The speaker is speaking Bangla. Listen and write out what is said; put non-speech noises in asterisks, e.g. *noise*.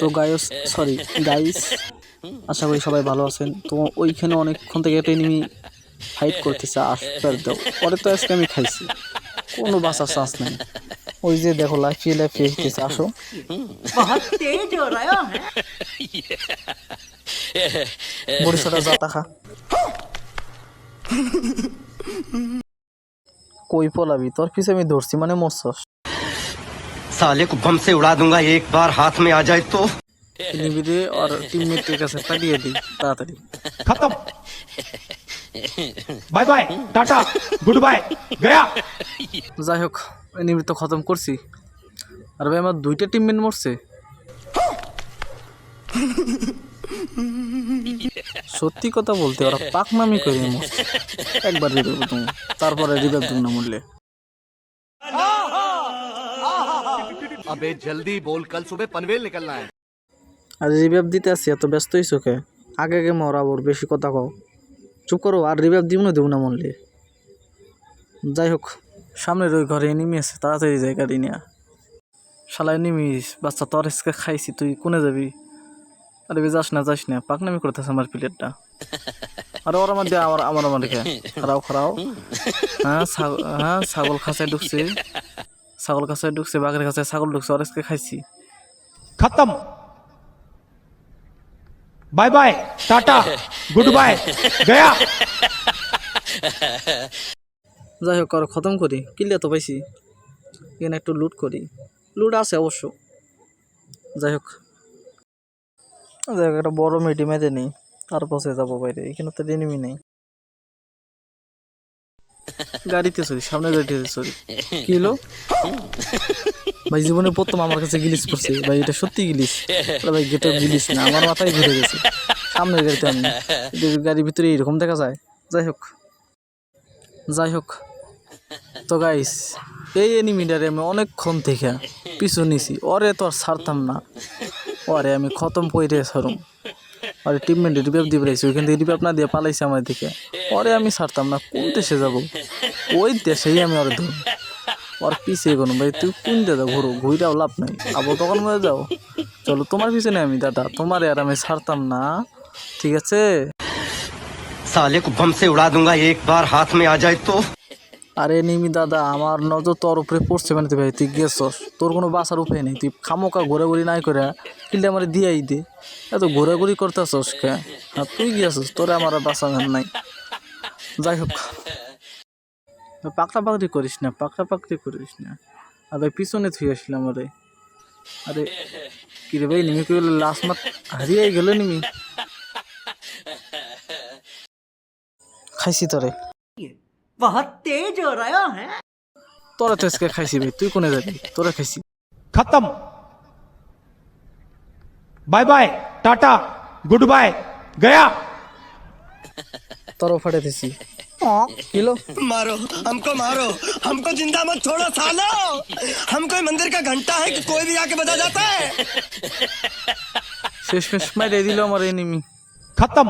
তো গায়স সরি গাইস আশা করি সবাই ভালো আছেন। তো ওইখানে অনেকক্ষণ থেকে একটা এনিমি ফাইট করতেছে আসতে দাও। পরে তো আজকে আমি খাইছি। কোনো বাঁচার চান্স নেই। ওই যে দেখো লাফিয়ে লাফিয়ে এসেছে আসো। বরিশাটা যা তাকা কই পলাবি? তোর পিছিয়ে আমি ধরছি মানে মরছস। साले को बम से उड़ा दूंगा एक बार हाथ में आ जाए तो নিবিড়ে আর টিমমেটের কাছে পাঠিয়ে দিই তাড়াতাড়ি खत्म bye bye tata good bye गया যাই হোক এনিমি তো খতম করছি আর ভাই আমার দুইটা টিমমেট মরছে সত্যি কথা বলতে ওরা পাকনামি করে মরছে একবার রিভাইভ তুমি তারপরে রিভাইভ তুমি না মরলে अबे जल्दी बोल कल सुबह पनवेल निकलना है আর রিভাইভ দিতে আসছি এত ব্যস্ত হইছো কে আগে আগে মরা ওর বেশি কথা কও চুপ করো আর রিভাইভ দিব না দেব না মরলে যাই হোক সামনের ওই ঘরে এনিমি আছে তাড়াতাড়ি যাই গাড়ি নিয়ে শালা এনিমি বাচ্চা তোর আজকে খাইছি তুই কোনে যাবি আরে বে যাস না যাস না পাকনামি করতেছে আমার প্লেটটা আরে ওর আমার দিয়ে আমার আমার আমার রেখে *laughs* খারাও খারাও হ্যাঁ ছাগ- হ্যাঁ ছাগল খাঁচায় ঢুকছে ছাগল কাছে ঢুকছে বাঘের কাছে ছাগল ঢুকছে অরেজকে খাইছি। খতম। Bye bye tata goodbye গয়া। যাই হোক আর খতম করি। কিনলে তো পাইছি। এখানে একটু লুট করি। লুট আছে অবশ্য। যাই হোক। যাই হোক একটা বড় মেডি মেদে নেই। তারপরে যাব বাইরে। এখানে তো এনিমি নেই। গাড়িতে চলি সামনে গাড়িতে চলি কি হলো? ভাই জীবনে প্রথম আমার কাছে গিলিস পড়ছে। ভাই, এটা সত্যি গিলিস। ভাই গেটে গিলিস না, আমার মাথায় ঘুরে গেছে। সামনের গাড়িতে আমি। গাড়ির ভিতরে এরকম দেখা যায়। যাই হোক। যাই হোক। তো গাইস এই এনিমিটারে আমি অনেকক্ষণ থেকে পিছু নিছি। ওরে তো আর ছাড়তাম না। ওরে আমি খতম কইরে সরম আরে টিমমেন্ট রিভাইভ দিয়ে বেড়াইছি ওইখান থেকে রিভাইভ না দিয়ে পালাইছে আমার দিকে ওরে আমি ছাড়তাম না কোন দেশে যাব ওই দেশেই আমি ওরে ধরব ওর পিছিয়ে কোনো ভাই তুই কোন দাদা ঘুরো ঘুরাও লাভ নাই আবার তখন মরে যাও চলো তোমার পিছনে আমি দাদা তোমার আর আমি ছাড়তাম না ঠিক আছে साले को बम से उड़ा दूंगा एक बार हाथ में आ जाए तो আরে নিমি দাদা, আমার নজর তোর উপরে পড়ছে মানে ভাই, তুই গেছস। তোর কোনো বাসার উপায় নেই, তুই খামোকা ঘোরাঘুরি নাই করে কিনলে আমার দিয়াই দে। এত ঘোরাঘুরি করতেছস কে? আর তুই গিয়েছস তোরে আমার বাসা ঘান নাই। যাই হোক। পাকড়া পাকড়ি করিস না, পাকড়া পাকড়ি করিস না। আর ভাই, পিছনে থুই আসলাম আরে আরে, কি রে ভাই, নিমি কি লাস্ট মাত হারিয়ে গেল নিমি। খাইছি তোরে। बहुत तेज हो रहा है তোরা তো আজকে খাইছি ভাই তুই কোনে যাবি তোরা খাইছি खत्म bye bye tata good bye गया তোরাও ফাটে দিছি কিলো मारो हमको मारो हमको जिंदा मत छोड़ो सालो हम कोई मंदिर का घंटा है कि कोई भी आके बजा जाता है শেষ শেষ মাইরে দিল আমার এনিমি खत्म